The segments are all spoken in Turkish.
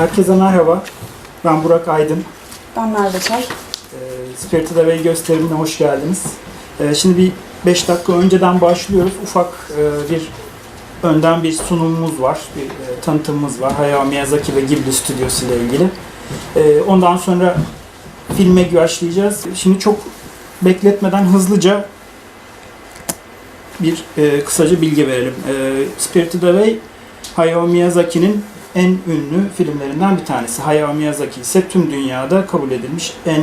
Herkese merhaba. Ben Burak Aydın. Ben Merve Çay. Ee, Spirited Away gösterimine hoş geldiniz. Ee, Şimdi bir 5 dakika önceden başlıyoruz. Ufak e, bir önden bir sunumumuz var. Bir e, tanıtımımız var. Hayao Miyazaki ve Ghibli Stüdyosu ile ilgili. Ee, Ondan sonra filme başlayacağız. Şimdi çok bekletmeden hızlıca bir e, kısaca bilgi verelim. E, Spirited Away Hayao Miyazaki'nin en ünlü filmlerinden bir tanesi. Hayao Miyazaki ise tüm dünyada kabul edilmiş en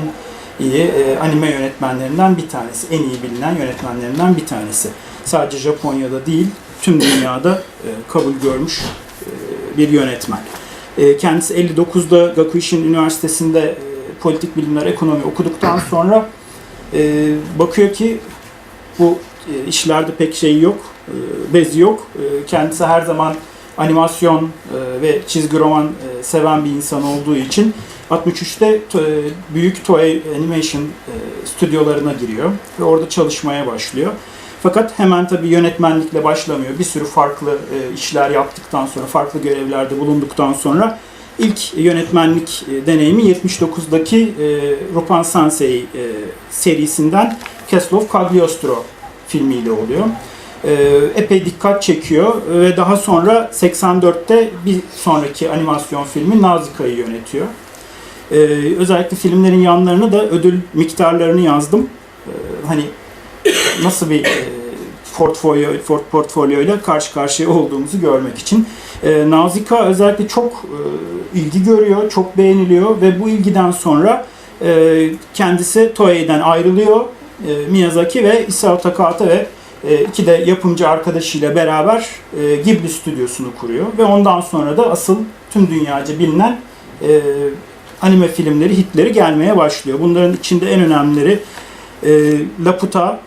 iyi e, anime yönetmenlerinden bir tanesi. En iyi bilinen yönetmenlerinden bir tanesi. Sadece Japonya'da değil, tüm dünyada e, kabul görmüş e, bir yönetmen. E, kendisi 59'da Gakuishin Üniversitesi'nde e, politik bilimler, ekonomi okuduktan sonra e, bakıyor ki bu e, işlerde pek şey yok, e, bezi yok. E, kendisi her zaman animasyon e, ve çizgi roman e, seven bir insan olduğu için 63'te to- e, büyük Toei Animation stüdyolarına giriyor ve orada çalışmaya başlıyor. Fakat hemen tabii yönetmenlikle başlamıyor. Bir sürü farklı işler yaptıktan sonra, farklı görevlerde bulunduktan sonra ilk yönetmenlik deneyimi 79'daki e, Rupan Sansei e, serisinden Castle of Cagliostro filmiyle oluyor. E, epey dikkat çekiyor ve daha sonra 84'te bir sonraki animasyon filmi Nazika'yı yönetiyor. E, özellikle filmlerin yanlarına da ödül miktarlarını yazdım. E, hani nasıl bir e, portfolyo port- portfolyoyla karşı karşıya olduğumuzu görmek için. E, Nazika özellikle çok e, ilgi görüyor, çok beğeniliyor ve bu ilgiden sonra e, kendisi Toei'den ayrılıyor. E, Miyazaki ve Isao Takahata ve e, iki de yapımcı arkadaşıyla beraber e, Ghibli stüdyosunu kuruyor ve ondan sonra da asıl tüm dünyaca bilinen e, anime filmleri, hitleri gelmeye başlıyor. Bunların içinde en önemlileri e, Laputa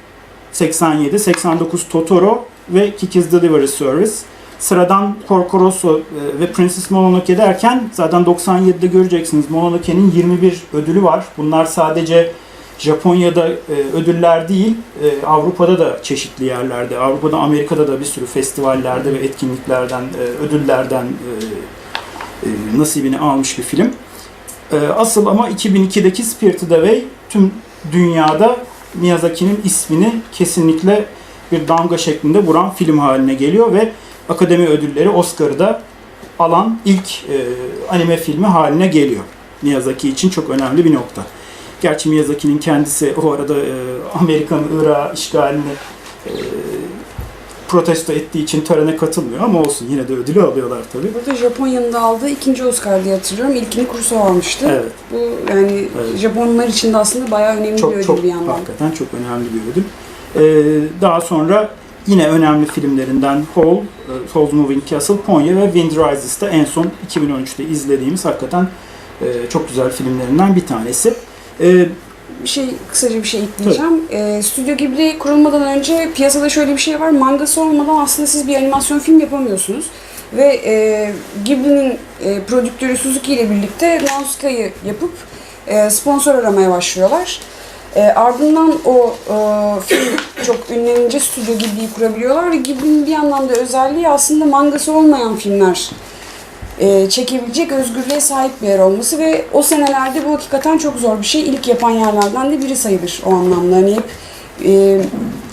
87, 89 Totoro ve Kiki's Delivery Service. Sıradan Porco ve Princess Mononoke derken zaten 97'de göreceksiniz Mononoke'nin 21 ödülü var. Bunlar sadece Japonya'da e, ödüller değil, e, Avrupa'da da çeşitli yerlerde, Avrupa'da, Amerika'da da bir sürü festivallerde ve etkinliklerden, e, ödüllerden e, e, nasibini almış bir film. E, asıl ama 2002'deki Spirited Away tüm dünyada Miyazaki'nin ismini kesinlikle bir damga şeklinde vuran film haline geliyor ve Akademi ödülleri Oscar'ı da alan ilk e, anime filmi haline geliyor. Miyazaki için çok önemli bir nokta. Gerçi Miyazaki'nin kendisi o arada e, Amerikan Irak işgalini e, protesto ettiği için törene katılmıyor ama olsun yine de ödülü alıyorlar tabii. Burada Japonya'nın da aldığı ikinci Oscar diye hatırlıyorum. İlkini Kurosawa almıştı. Evet. Bu yani Evet. Japonlar için de aslında bayağı önemli bir Çok ödül çok bir yandan. hakikaten çok önemli bir ödül. Ee, daha sonra yine önemli filmlerinden Hall, e, Hall's Moving Castle, Ponyo ve Wind Rises'ta en son 2013'te izlediğimiz hakikaten e, çok güzel filmlerinden bir tanesi. Ee, Bir şey kısaca bir şey ekleyeceğim. Ee, Stüdyo Ghibli kurulmadan önce piyasada şöyle bir şey var. Mangası olmadan aslında siz bir animasyon film yapamıyorsunuz. Ve e, Ghibli'nin e, prodüktörü Suzuki ile birlikte Nausika'yı yapıp e, sponsor aramaya başlıyorlar. E, ardından o e, film çok ünlenince Stüdyo Ghibli'yi kurabiliyorlar ve Ghibli'nin bir yandan da özelliği aslında mangası olmayan filmler e, çekebilecek özgürlüğe sahip bir yer olması ve o senelerde bu hakikaten çok zor bir şey. İlk yapan yerlerden de biri sayılır o anlamda. Hani hep e,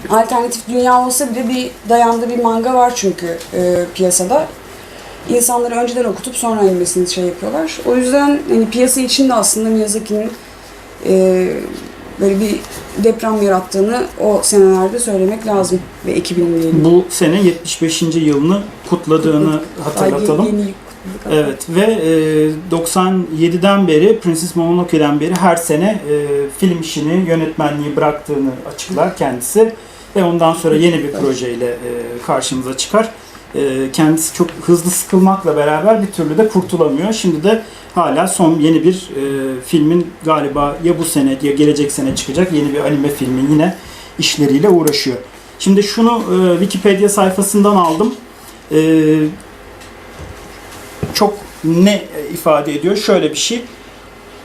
alternatif dünya olsa bile bir dayandığı bir manga var çünkü e, piyasada. İnsanları önceden okutup sonra animesini şey yapıyorlar. O yüzden hani piyasa içinde aslında Miyazaki'nin e, böyle bir deprem yarattığını o senelerde söylemek lazım ve ekibinin diyelim. bu sene 75. yılını kutladığını hatırlatalım. Ay, yeni- Evet ve e, 97'den beri Princess Mononoke'den beri her sene e, film işini yönetmenliği bıraktığını açıklar kendisi ve ondan sonra yeni bir projeyle e, karşımıza çıkar. E, kendisi çok hızlı sıkılmakla beraber bir türlü de kurtulamıyor. Şimdi de hala son yeni bir e, filmin galiba ya bu sene ya gelecek sene çıkacak yeni bir anime filmi yine işleriyle uğraşıyor. Şimdi şunu e, Wikipedia sayfasından aldım. E, çok ne ifade ediyor? Şöyle bir şey.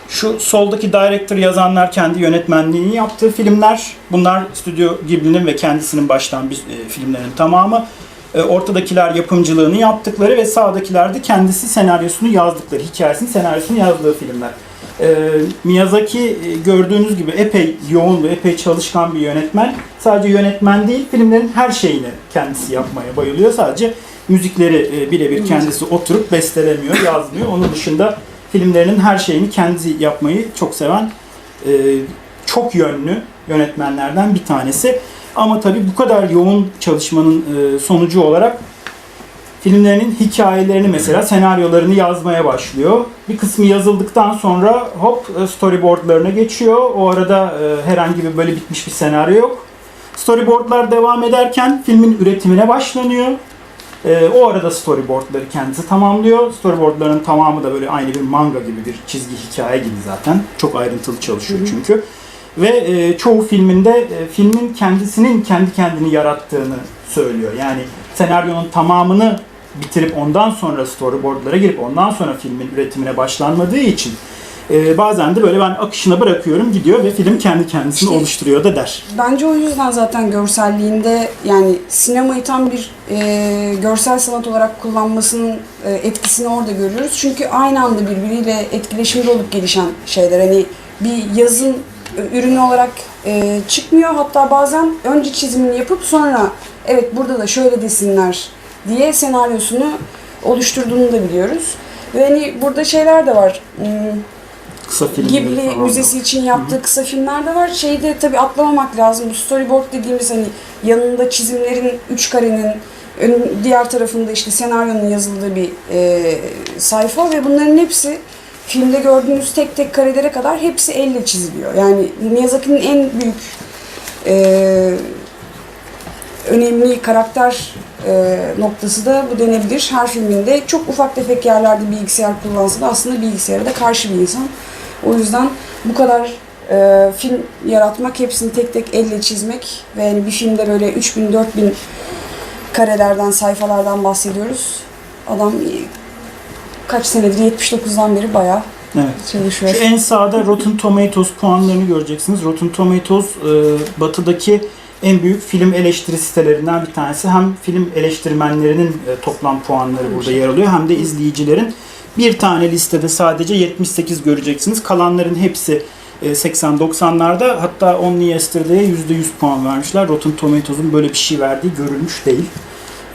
Şu soldaki director yazanlar kendi yönetmenliğini yaptığı filmler. Bunlar Stüdyo Ghibli'nin ve kendisinin baştan bir e, filmlerin tamamı. E, ortadakiler yapımcılığını yaptıkları ve sağdakiler de kendisi senaryosunu yazdıkları, hikayesini, senaryosunu yazdığı filmler. E, Miyazaki e, gördüğünüz gibi epey yoğun ve epey çalışkan bir yönetmen. Sadece yönetmen değil, filmlerin her şeyini kendisi yapmaya bayılıyor. Sadece müzikleri e, birebir kendisi oturup bestelemiyor, yazmıyor. Onun dışında filmlerinin her şeyini kendi yapmayı çok seven e, çok yönlü yönetmenlerden bir tanesi. Ama tabii bu kadar yoğun çalışmanın e, sonucu olarak filmlerinin hikayelerini mesela senaryolarını yazmaya başlıyor. Bir kısmı yazıldıktan sonra hop e, storyboardlarına geçiyor. O arada e, herhangi bir böyle bitmiş bir senaryo yok. Storyboardlar devam ederken filmin üretimine başlanıyor. E, o arada storyboardları kendisi tamamlıyor. Storyboardların tamamı da böyle aynı bir manga gibi bir çizgi hikaye gibi zaten. Çok ayrıntılı çalışıyor çünkü. Ve e, çoğu filminde e, filmin kendisinin kendi kendini yarattığını söylüyor. Yani senaryonun tamamını bitirip ondan sonra storyboardlara girip ondan sonra filmin üretimine başlanmadığı için e, bazen de böyle ben akışına bırakıyorum gidiyor ve film kendi kendisini İşte- oluşturuyor da der. Bence o yüzden zaten görselliğinde yani sinemayı tam bir e, görsel sanat olarak kullanmasının e, etkisini orada görüyoruz. Çünkü aynı anda birbiriyle etkileşimde olup gelişen şeyler. Hani bir yazın ürünü olarak e, çıkmıyor. Hatta bazen önce çizimini yapıp sonra evet burada da şöyle desinler diye senaryosunu oluşturduğunu da biliyoruz. Ve hani burada şeyler de var. Hmm, Kısa filmleri Ghibli falan Müzesi için yaptığı kısa filmler de var. Şeyi de tabii atlamamak lazım. Bu storyboard dediğimiz hani yanında çizimlerin, üç karenin, ön, diğer tarafında işte senaryonun yazıldığı bir e, sayfa ve bunların hepsi filmde gördüğünüz tek tek karelere kadar hepsi elle çiziliyor. Yani Miyazaki'nin en büyük e, önemli karakter e, noktası da bu denebilir. Her filminde çok ufak tefek yerlerde bilgisayar kullansa da aslında bilgisayara da karşı bir insan. O yüzden bu kadar e, film yaratmak, hepsini tek tek elle çizmek ve yani bir filmde böyle 3000 4000 karelerden, sayfalardan bahsediyoruz. Adam kaç senedir 79'dan beri bayağı Evet. çalışıyor. Şu en sağda Rotten Tomatoes puanlarını göreceksiniz. Rotten Tomatoes e, batıdaki en büyük film eleştiri sitelerinden bir tanesi. Hem film eleştirmenlerinin e, toplam puanları burada yer alıyor hem de izleyicilerin. Bir tane listede sadece 78 göreceksiniz. Kalanların hepsi e, 80-90'larda. Hatta Only Yesterday'e %100 puan vermişler. Rotten Tomatoes'un böyle bir şey verdiği görülmüş değil.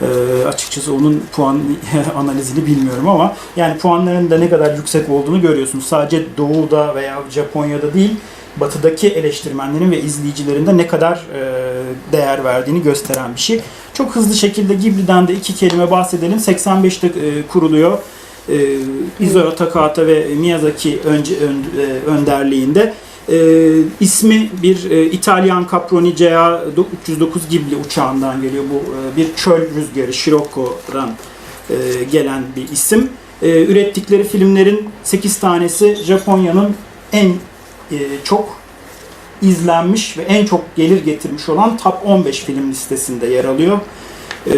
Ee, açıkçası onun puan analizini bilmiyorum ama yani puanların da ne kadar yüksek olduğunu görüyorsunuz. Sadece Doğu'da veya Japonya'da değil, Batı'daki eleştirmenlerin ve izleyicilerin de ne kadar e, değer verdiğini gösteren bir şey. Çok hızlı şekilde Ghibli'den de iki kelime bahsedelim. 85'te e, kuruluyor. E, Isao Takahata ve Miyazaki önce, ön- e, önderliğinde. E, ismi bir e, İtalyan Caproni CA309 Ghibli uçağından geliyor. Bu e, bir çöl rüzgarı Scirocco'dan e, gelen bir isim. E, ürettikleri filmlerin 8 tanesi Japonya'nın en e, çok izlenmiş ve en çok gelir getirmiş olan Top 15 film listesinde yer alıyor. E,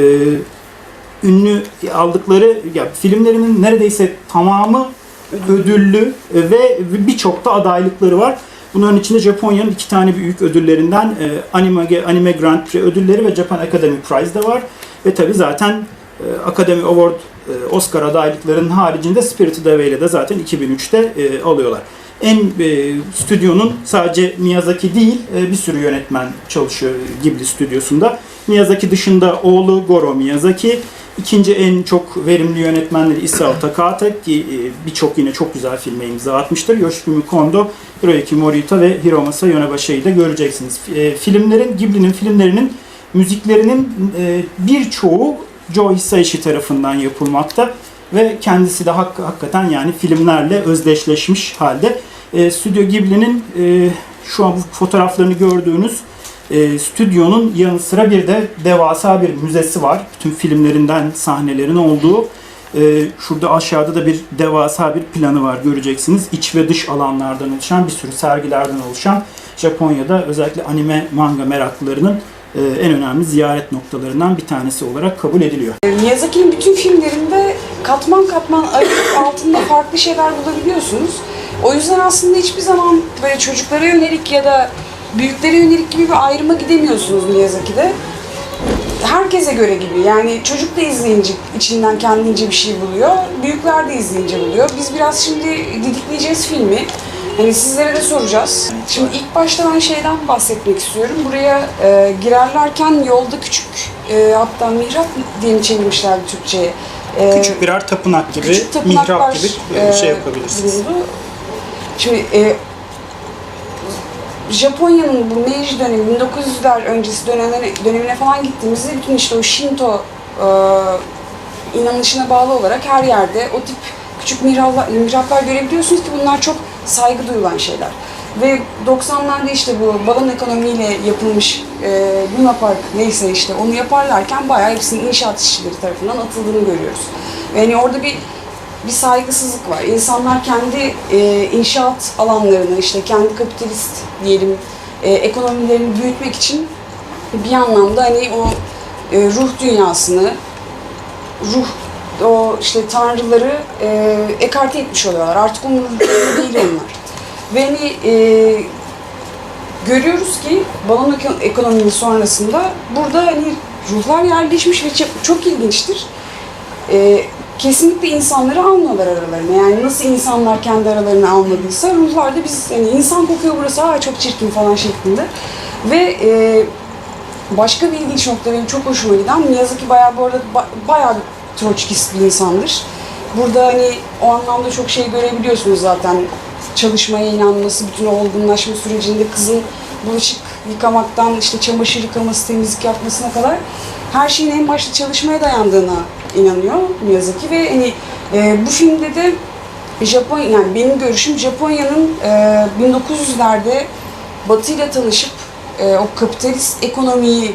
ünlü aldıkları ya filmlerinin neredeyse tamamı ödüllü ve birçok da adaylıkları var. Bunların içinde Japonya'nın iki tane büyük ödüllerinden e, Anime, Anime Grand Prix ödülleri ve Japan Academy Prize de var. Ve tabi zaten e, Academy Award, e, Oscar adaylıklarının haricinde Spirited Away ile de zaten 2003'te e, alıyorlar. En stüdyonun sadece Miyazaki değil bir sürü yönetmen çalışıyor Ghibli stüdyosunda. Miyazaki dışında oğlu Goro Miyazaki, ikinci en çok verimli yönetmenleri Isao Takahata ki e, birçok yine çok güzel filme imza atmıştır. Yoshifumi Kondo, Hiroyuki Morita ve Hiromasa Yonebashi'yi de göreceksiniz. E, filmlerin, Ghibli'nin filmlerinin müziklerinin e, birçoğu Joe Hisaishi tarafından yapılmakta ve kendisi de hak, hakikaten yani filmlerle özdeşleşmiş halde. E, Stüdyo Ghibli'nin e, şu an bu fotoğraflarını gördüğünüz e, stüdyonun yanı sıra bir de devasa bir müzesi var. Bütün filmlerinden sahnelerin olduğu. E, şurada aşağıda da bir devasa bir planı var göreceksiniz. İç ve dış alanlardan oluşan bir sürü sergilerden oluşan Japonya'da özellikle anime manga meraklılarının e, en önemli ziyaret noktalarından bir tanesi olarak kabul ediliyor. Miyazaki'nin bütün filmlerinde katman katman ayırıp altında farklı şeyler bulabiliyorsunuz. O yüzden aslında hiçbir zaman böyle çocuklara yönelik ya da büyüklere yönelik gibi bir ayrıma gidemiyorsunuz Miyazaki'de. herkese göre gibi. Yani çocuk da izleyince içinden kendince bir şey buluyor. Büyükler de izleyince buluyor. Biz biraz şimdi didikleyeceğiz filmi. Hani sizlere de soracağız. Şimdi ilk başta ben şeyden bahsetmek istiyorum. Buraya e, girerlerken yolda küçük e, hatta mihrap diye mi çevirmişlerdi Türkçe'ye? E, Küçük birer tapınak gibi, küçük mihrap gibi e, e, şey yapabilirsiniz. bulundu. Şimdi e, Japonya'nın bu Meiji dönemi, 1900'ler öncesi dönemine, dönemine falan gittiğimizde bütün işte o Shinto e, inanışına bağlı olarak her yerde o tip küçük mihraplar, mihraplar görebiliyorsunuz ki bunlar çok saygı duyulan şeyler. Ve 90'larda işte bu balon ekonomiyle yapılmış e, Luna Park neyse işte onu yaparlarken bayağı hepsinin inşaat işçileri tarafından atıldığını görüyoruz. Ve hani orada bir bir saygısızlık var. İnsanlar kendi e, inşaat alanlarını, işte kendi kapitalist diyelim e, ekonomilerini büyütmek için bir anlamda hani o e, ruh dünyasını, ruh o işte tanrıları e, ekarte etmiş oluyorlar. Artık umurunda değil onlar. Ve hani e, görüyoruz ki balon eko- ekonominin sonrasında burada hani ruhlar yerleşmiş ve çok ilginçtir. E, kesinlikle insanları almıyorlar aralarına. Yani nasıl insanlar kendi aralarına almadıysa ruhlar da biz hani insan kokuyor burası aa çok çirkin falan şeklinde. Ve e, başka bir ilginç nokta benim çok hoşuma giden Miyazaki bayağı bu arada ba- bayağı troçkist bir insandır. Burada hani o anlamda çok şey görebiliyorsunuz zaten. Çalışmaya inanması, bütün o olgunlaşma sürecinde kızın bulaşık yıkamaktan işte çamaşır yıkaması, temizlik yapmasına kadar her şeyin en başta çalışmaya dayandığına inanıyor Miyazaki ve hani e, bu filmde de Japonya yani benim görüşüm Japonya'nın e, 1900'lerde Batı ile tanışıp e, o kapitalist ekonomiyi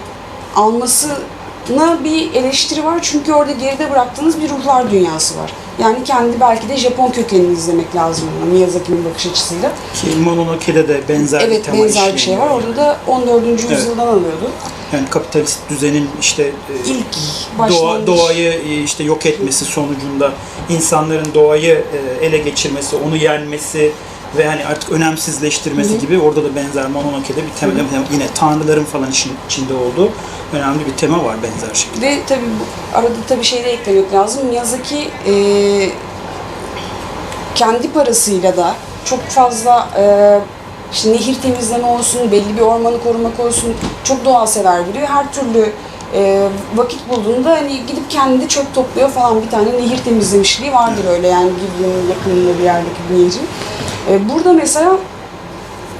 almasına bir eleştiri var. Çünkü orada geride bıraktığınız bir ruhlar dünyası var. Yani kendi belki de Japon kökenini izlemek lazım buna Miyazaki'nin bakış açısıyla. Ki Mononoke'de de benzer bir Evet tema benzer bir şey var. Orada da 14. yüzyıldan alıyordu. Yani kapitalist düzenin işte e, İlk doğa, doğayı e, işte yok etmesi sonucunda insanların doğayı e, ele geçirmesi, onu yenmesi ve hani artık önemsizleştirmesi Hı gibi orada da benzer Mononoke'de bir tema yine tanrıların falan işin içinde olduğu önemli bir tema var benzer şekilde. Ve tabii bu, arada tabii şey de eklemek lazım. Miyazaki e, kendi parasıyla da çok fazla e, işte nehir temizleme olsun, belli bir ormanı korumak olsun çok doğal sever biri. Her türlü e, vakit bulduğunda hani gidip kendi çöp topluyor falan bir tane nehir temizlemişliği vardır öyle yani Gibral'ın yakınında bir yerdeki bir nehrin. E, burada mesela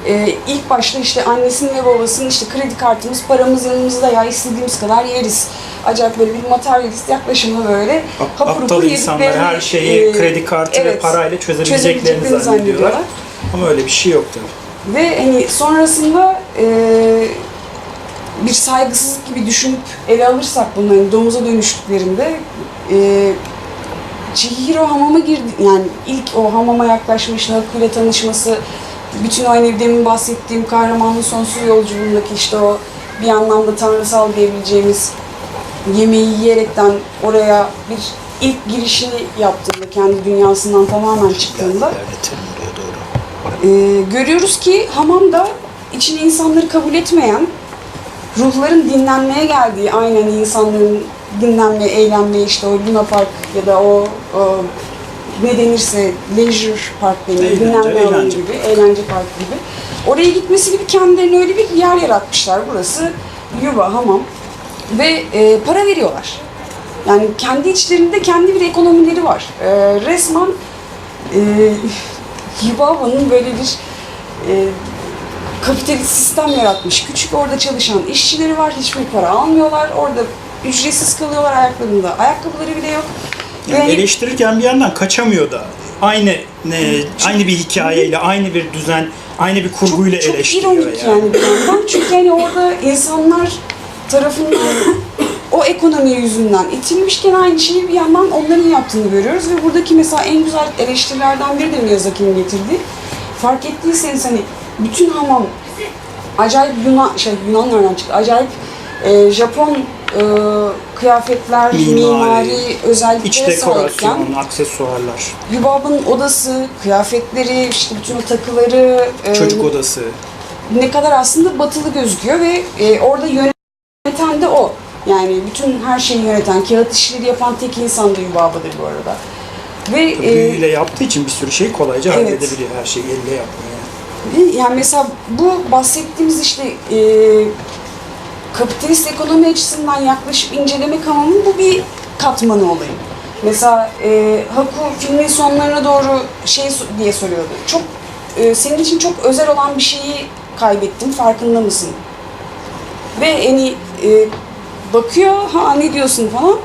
ee, ilk başta işte annesinin ve babasının işte kredi kartımız, paramız yanımızda ya istediğimiz kadar yeriz. Acayip böyle bir materyalist yaklaşımla böyle Ap- hapur hapur insanlar her şeyi e, kredi kartı ve evet, parayla çözebileceklerini çözebileceklerini zannediyorlar. Ama öyle bir şey yok tabii. Ve hani sonrasında e, bir saygısızlık gibi düşünüp ele alırsak bunları hani domuza dönüştüklerinde e, Chihiro hamama girdi. Yani ilk o hamama yaklaşma, işte Haku'yla tanışması, bütün o hani demin bahsettiğim kahramanın sonsuz yolculuğundaki işte o bir anlamda tanrısal diyebileceğimiz yemeği yiyerekten oraya bir ilk girişini yaptığında, kendi dünyasından tamamen çıktığında ee, görüyoruz ki hamamda içine insanları kabul etmeyen, ruhların dinlenmeye geldiği, aynen insanların dinlenme, eğlenme işte o Luna Park ya da o, o ne denirse leisure park denir, Eğlence, dinlenme alanı eğlence gibi, eğlence park gibi. Oraya gitmesi gibi kendilerine öyle bir yer yaratmışlar. Burası yuva, hamam ve e, para veriyorlar. Yani kendi içlerinde kendi bir ekonomileri var. E, resmen e, Yubava'nın böyle bir e, kapitalist sistem yaratmış. Küçük orada çalışan işçileri var. Hiçbir para almıyorlar. Orada ücretsiz kalıyorlar ayaklarında. Ayakkabıları bile yok. Yani Ve- eleştirirken bir yandan kaçamıyor da. Aynı ne, aynı bir hikayeyle, aynı bir düzen, aynı bir kurguyla çok, çok eleştiriyor ironik yani. bir yandan. Çünkü hani orada insanlar tarafından o ekonomi yüzünden itilmişken aynı şeyi bir yandan onların yaptığını görüyoruz ve buradaki mesela en güzel eleştirilerden biri de Miyazaki'nin getirdiği. Fark ettiyseniz hani bütün hamam acayip Yunan, şey Yunan nereden çıktı? Acayip e, Japon e, kıyafetler, Mimari, mimari, İç özelliklere sahipken dekorasyon, aksesuarlar, Yubab'ın odası, kıyafetleri, işte bütün takıları, e, çocuk odası. ne kadar aslında batılı gözüküyor ve e, orada yöneten de o. Yani bütün her şeyi yöneten, kağıt işleri yapan tek insan da Yubaba'dır bu arada. Ve e, Büyüyle yaptığı için bir sürü şey kolayca Evet. halledebiliyor her şeyi elle yapmıyor. Yani. yani mesela bu bahsettiğimiz işte e, kapitalist ekonomi açısından yaklaşıp incelemek hamamın bu bir katmanı olayı. Mesela e, Haku filmin sonlarına doğru şey diye soruyordu. Çok e, senin için çok özel olan bir şeyi kaybettim farkında mısın? Ve hani e, bakıyor ha ne diyorsun falan.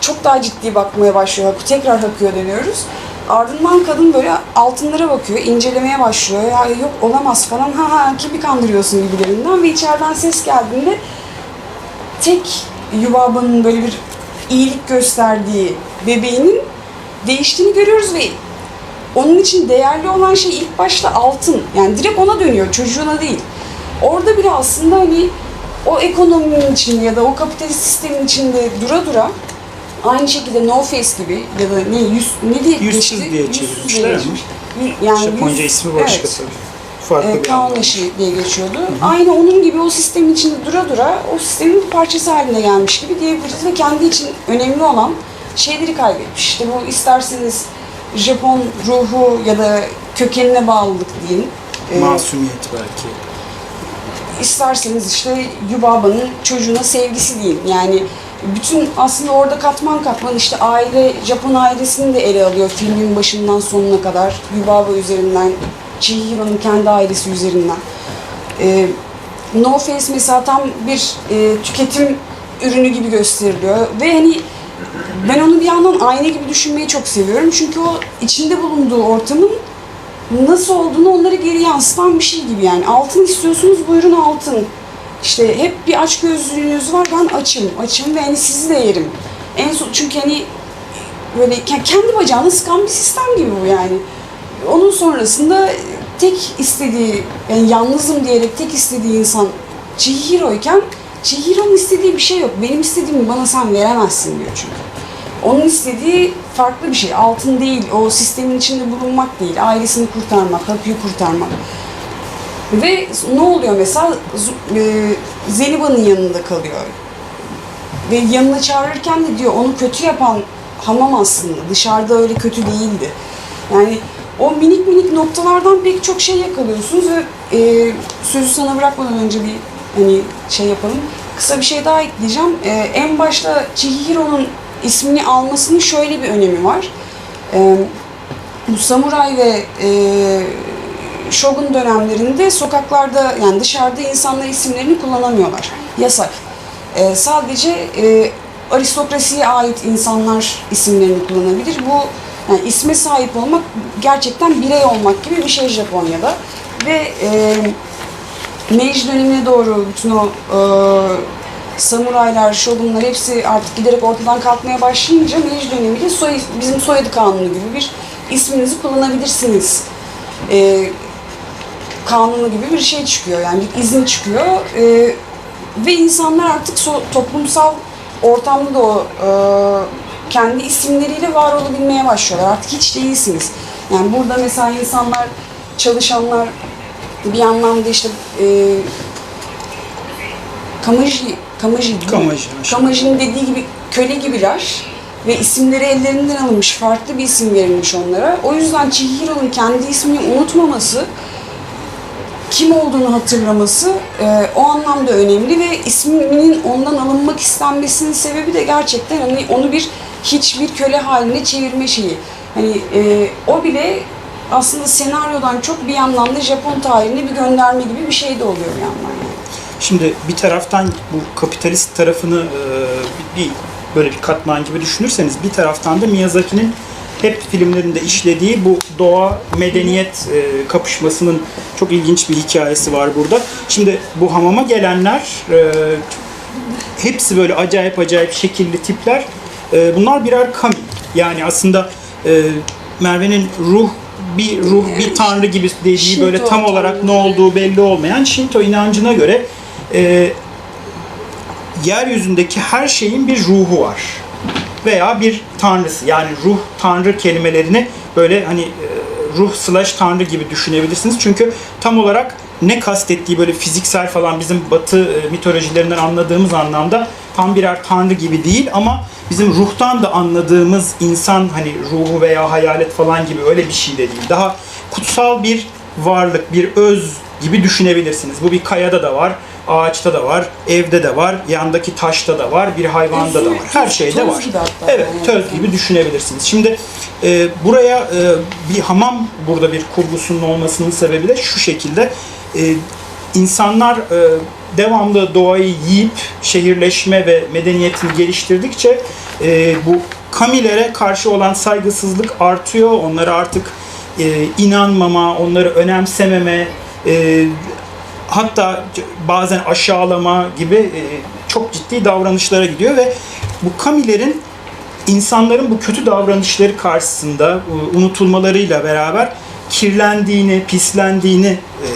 Çok daha ciddi bakmaya başlıyor Haku. Tekrar Haku'ya dönüyoruz. Ardından kadın böyle altınlara bakıyor, incelemeye başlıyor. Ya yok olamaz falan. Ha ha kimi kandırıyorsun gibilerinden ve içeriden ses geldiğinde tek Yubaba'nın böyle bir iyilik gösterdiği bebeğinin değiştiğini görüyoruz ve onun için değerli olan şey ilk başta altın. Yani direkt ona dönüyor, çocuğuna değil. Orada bile aslında hani o ekonominin içinde ya da o kapitalist sistemin içinde dura dura aynı şekilde No Face gibi ya da ne yüz ne diye Yüzsüz geçti? diye Yüzsüz çevirmişler. Yani Japonca yüz- ismi başka evet. tabii. Farklı E, bir anlamı. aşı diye geçiyordu. Aynı onun gibi o sistemin içinde dura dura o sistemin bir parçası haline gelmiş gibi diyebiliriz ve kendi için önemli olan şeyleri kaybetmiş. İşte bu isterseniz Japon ruhu ya da kökenine bağlılık deyin. E, Masumiyet belki. isterseniz işte Yubaba'nın çocuğuna sevgisi diyeyim. Yani bütün aslında orada katman katman işte aile, Japon ailesini de ele alıyor filmin başından sonuna kadar. Yubaba üzerinden, Chihiro'nun kendi ailesi üzerinden. Ee, no Face mesela tam bir e, tüketim ürünü gibi gösteriliyor ve hani ben onu bir yandan ayna gibi düşünmeyi çok seviyorum çünkü o içinde bulunduğu ortamın nasıl olduğunu onları geri yansıtan bir şey gibi yani. Altın istiyorsunuz buyurun altın. İşte hep bir aç gözlülüğünüz var ben açım, açım ve hani sizi de yerim. En son çünkü hani böyle ke- kendi bacağını sıkan bir sistem gibi bu yani. Onun sonrasında tek istediği, yani yalnızım diyerek tek istediği insan Chihiro iken Chihiro'nun istediği bir şey yok. Benim istediğimi bana sen veremezsin diyor çünkü. Onun istediği farklı bir şey. Altın değil, o sistemin içinde bulunmak değil. Ailesini kurtarmak, Haku'yu kurtarmak. Ve ne oluyor mesela? E, Zeniba'nın yanında kalıyor. Ve yanına çağırırken de diyor onu kötü yapan hamam aslında. Dışarıda öyle kötü değildi. Yani o minik minik noktalardan pek çok şey yakalıyorsunuz ve e, sözü sana bırakmadan önce bir hani şey yapalım. Kısa bir şey daha ekleyeceğim. E, en başta Chihiro'nun ismini almasının şöyle bir önemi var. E, bu samuray ve e, Shogun dönemlerinde sokaklarda yani dışarıda insanlar isimlerini kullanamıyorlar. Yasak. E, sadece e, aristokrasiye ait insanlar isimlerini kullanabilir. Bu yani isme sahip olmak gerçekten birey olmak gibi bir şey Japonya'da. Ve e, Meiji dönemine doğru bütün o e, samuraylar, shogunlar hepsi artık giderek ortadan kalkmaya başlayınca Meiji dönemiyle soy, bizim soyadı kanunu gibi bir isminizi kullanabilirsiniz. E, kanunu gibi bir şey çıkıyor yani bir izin çıkıyor E, ve insanlar artık so- toplumsal ortamda da o e, kendi isimleriyle var olabilmeye başlıyorlar artık hiç değilsiniz yani burada mesela insanlar çalışanlar bir anlamda işte e? Kamaji, aşağı. Kamaji'nin dediği gibi köle gibiler ve isimleri ellerinden alınmış, farklı bir isim verilmiş onlara. O yüzden Chihiro'nun kendi ismini unutmaması, kim olduğunu hatırlaması e, o anlamda önemli ve isminin ondan alınmak istenmesinin sebebi de gerçekten hani onu bir hiçbir köle haline çevirme şeyi. Hani e, o bile aslında senaryodan çok bir yandan da Japon tarihine bir gönderme gibi bir şey de oluyor bir yandan yani. Şimdi bir taraftan bu kapitalist tarafını e, bir, böyle bir katman gibi düşünürseniz bir taraftan da Miyazaki'nin hep filmlerinde işlediği bu doğa medeniyet e, kapışmasının çok ilginç bir hikayesi var burada. Şimdi bu hamama gelenler e, hepsi böyle acayip acayip şekilli tipler. E, bunlar birer kami. Yani aslında e, Merve'nin ruh bir ruh, bir tanrı gibi dediği Shinto böyle tam olarak ne olduğu belli olmayan Shinto inancına göre e, yeryüzündeki her şeyin bir ruhu var. Veya bir tanrısı. Yani ruh, tanrı kelimelerini böyle hani e, ruh slash tanrı gibi düşünebilirsiniz. Çünkü tam olarak ne kastettiği böyle fiziksel falan bizim batı e, mitolojilerinden anladığımız anlamda tam birer tanrı gibi değil ama bizim ruhtan da anladığımız insan hani ruhu veya hayalet falan gibi öyle bir şey de değil. Daha kutsal bir varlık, bir öz gibi düşünebilirsiniz. Bu bir kayada da var, ağaçta da var, evde de var, yandaki taşta da var, bir hayvanda da var. Her şeyde var. Evet, töz gibi düşünebilirsiniz. Şimdi e, buraya e, bir hamam burada bir kurgusunun olmasının sebebi de şu şekilde. E, insanlar e, devamlı doğayı yiyip şehirleşme ve medeniyetini geliştirdikçe e, bu kamilere karşı olan saygısızlık artıyor. Onlara artık e, inanmama, onları önemsememe, e, hatta bazen aşağılama gibi e, çok ciddi davranışlara gidiyor ve bu kamilerin insanların bu kötü davranışları karşısında e, unutulmalarıyla beraber kirlendiğini, pislendiğini e,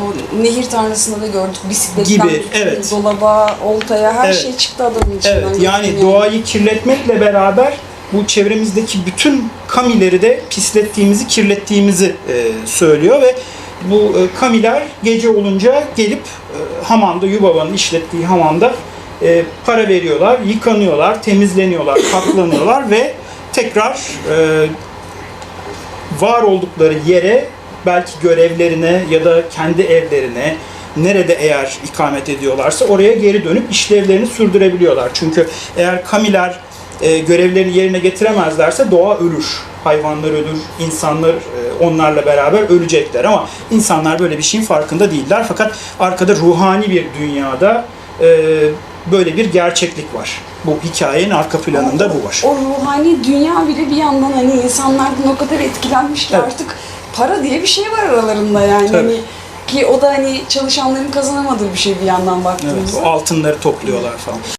O nehir tanrısında da gördük. Bisikletten Gibi, evet. dolaba, oltaya her Evet. şey çıktı adamın içinden. Evet yani Yani. doğayı kirletmekle beraber bu çevremizdeki bütün kamileri de pislettiğimizi, kirlettiğimizi e, söylüyor ve bu e, kamiler gece olunca gelip e, hamamda, Yubaba'nın işlettiği hamamda e, para veriyorlar, yıkanıyorlar, temizleniyorlar, katlanıyorlar ve tekrar e, var oldukları yere belki görevlerine ya da kendi evlerine nerede eğer ikamet ediyorlarsa oraya geri dönüp işlevlerini sürdürebiliyorlar. Çünkü eğer kamiler e, görevlerini yerine getiremezlerse doğa ölür. Hayvanlar ölür, insanlar e, onlarla beraber ölecekler ama insanlar böyle bir şeyin farkında değiller. Fakat arkada ruhani bir dünyada e, böyle bir gerçeklik var. Bu hikayenin arka planında bu var. O ruhani dünya bile bir yandan hani insanlardan o kadar etkilenmiş ki Evet. artık para diye bir şey var aralarında yani. Tabii. Hani ki o da hani çalışanların kazanamadığı bir şey bir yandan Evet, baktığımızda. o altınları topluyorlar falan.